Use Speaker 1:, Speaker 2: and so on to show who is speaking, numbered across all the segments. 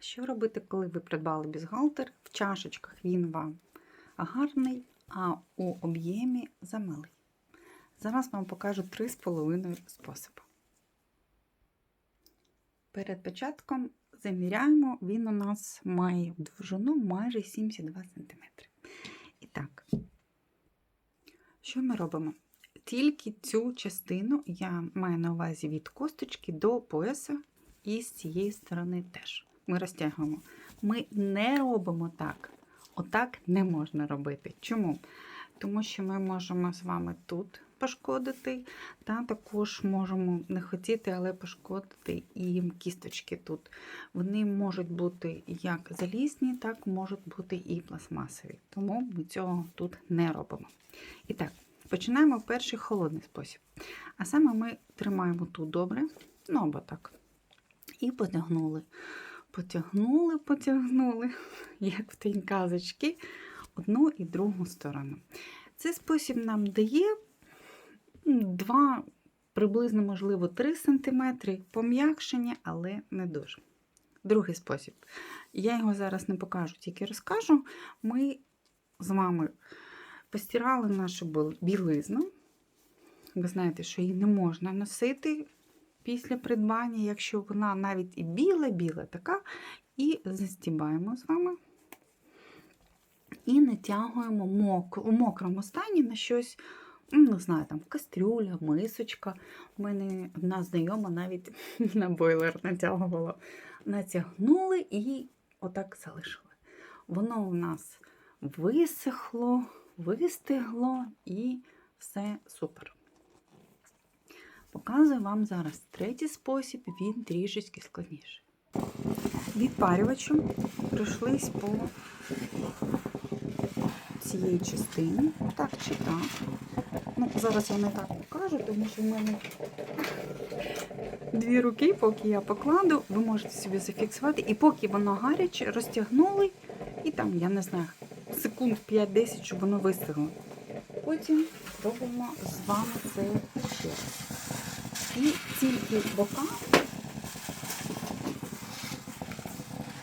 Speaker 1: Що робити, коли ви придбали бюстгальтер? В чашечках він вам гарний, а у об'ємі замалий. Зараз вам покажу три з половиною способи. Перед початком заміряємо, він у нас має довжину майже 72 см. І так, що ми робимо? Тільки цю частину я маю на увазі від косточки до пояса, і з цієї сторони теж. Ми розтягуємо. Ми не робимо так. Отак не можна робити. Чому? Тому що ми можемо з вами тут пошкодити, та також можемо не хотіти, але пошкодити і кісточки тут. Вони можуть бути як залізні, так можуть бути і пластмасові. Тому ми цього тут не робимо. І так, починаємо перший холодний спосіб. А саме ми тримаємо тут добре, ну або так. І потягнули. Потягнули, потягнули, як в тень казочки, одну і другу сторону. Цей спосіб нам дає 2, приблизно, можливо, 3 см пом'якшення, але не дуже. Другий спосіб. Я його зараз не покажу, тільки розкажу. Ми з вами постирали нашу білизну. Ви знаєте, що її не можна носити після придбання, якщо вона навіть і біла-біла така, і застібаємо з вами. І натягуємо мок... у мокрому стані на щось, ну, не знаю, там кастрюля, мисочка. У мене одна знайома навіть на бойлер натягувала. Натягнули і отак залишили. Воно у нас висохло, вистигло і все супер. Показую вам зараз третій спосіб, він трішечки складніший. Відпарювачем пройшлись по цієї частини, так чи так. Ну, Зараз я не так покажу, тому що в мене дві руки, поки я покладу, ви можете собі зафіксувати. І поки воно гаряче, розтягнули, і там, я не знаю, секунд 5-10, щоб воно вистигло. Потім робимо з вами це ще раз. І тільки бока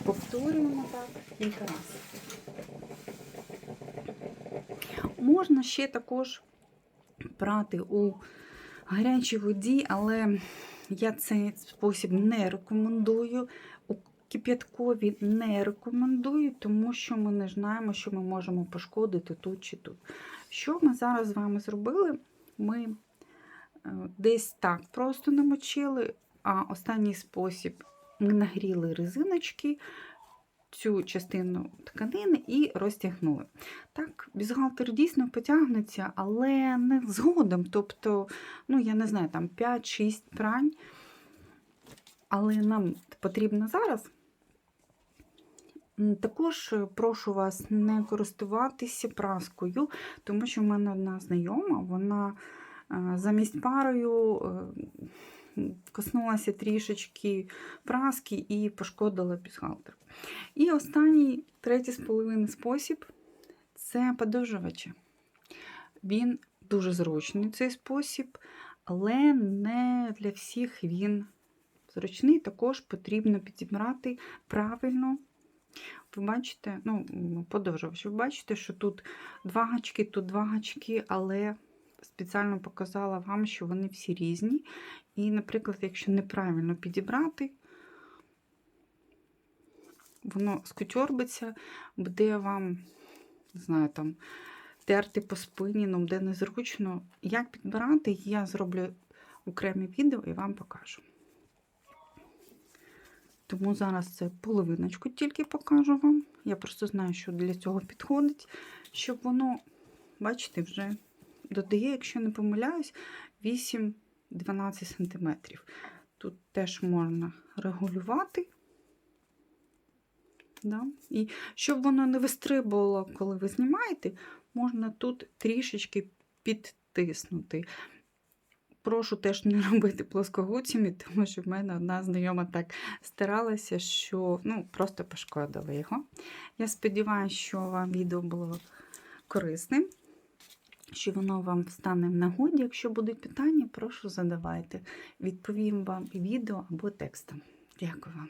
Speaker 1: повторюємо так кілька разів. Можна ще також прати у гарячій воді, але я цей спосіб не рекомендую. У кип'яткові не рекомендую, тому що ми не знаємо, що ми можемо пошкодити тут чи тут. Що ми зараз з вами зробили? Ми десь так просто намочили, а останній спосіб ми нагріли резиночки, цю частину тканини і розтягнули. Так, бюстгальтер дійсно потягнеться, але не згодом. Тобто, ну, я не знаю, там 5-6 прань. Але нам потрібно зараз. Також прошу вас не користуватися праскою, тому що в мене одна знайома, вона замість парою коснулася трішечки праски і пошкодила бюстгальтер. І останній третій з половиною спосіб це подовжувачі. Він дуже зручний цей спосіб, але не для всіх він зручний. Також потрібно підібрати правильно. Ви бачите, ну, подовжувач, ви бачите, що тут два гачки, тут два гачки, але спеціально показала вам, що вони всі різні. І, наприклад, якщо неправильно підібрати, воно скотьорбиться, буде вам, не знаю, там, терти по спині, ну, де незручно. Як підбирати, я зроблю окреме відео і вам покажу. Тому зараз це половиночку тільки покажу вам. Я просто знаю, що для цього підходить, щоб воно, бачите, вже додає, якщо не помиляюсь, 8-12 см. Тут теж можна регулювати. Да? І щоб воно не вистрибувало, коли ви знімаєте, можна тут трішечки підтиснути. Прошу теж не робити плоскогуцями, тому що в мене одна знайома так старалася, що ну, просто пошкодила його. Я сподіваюся, що вам відео було корисним, що воно вам встане в нагоді. Якщо будуть питання, прошу задавайте. Відповім вам і відео або текстом. Дякую вам.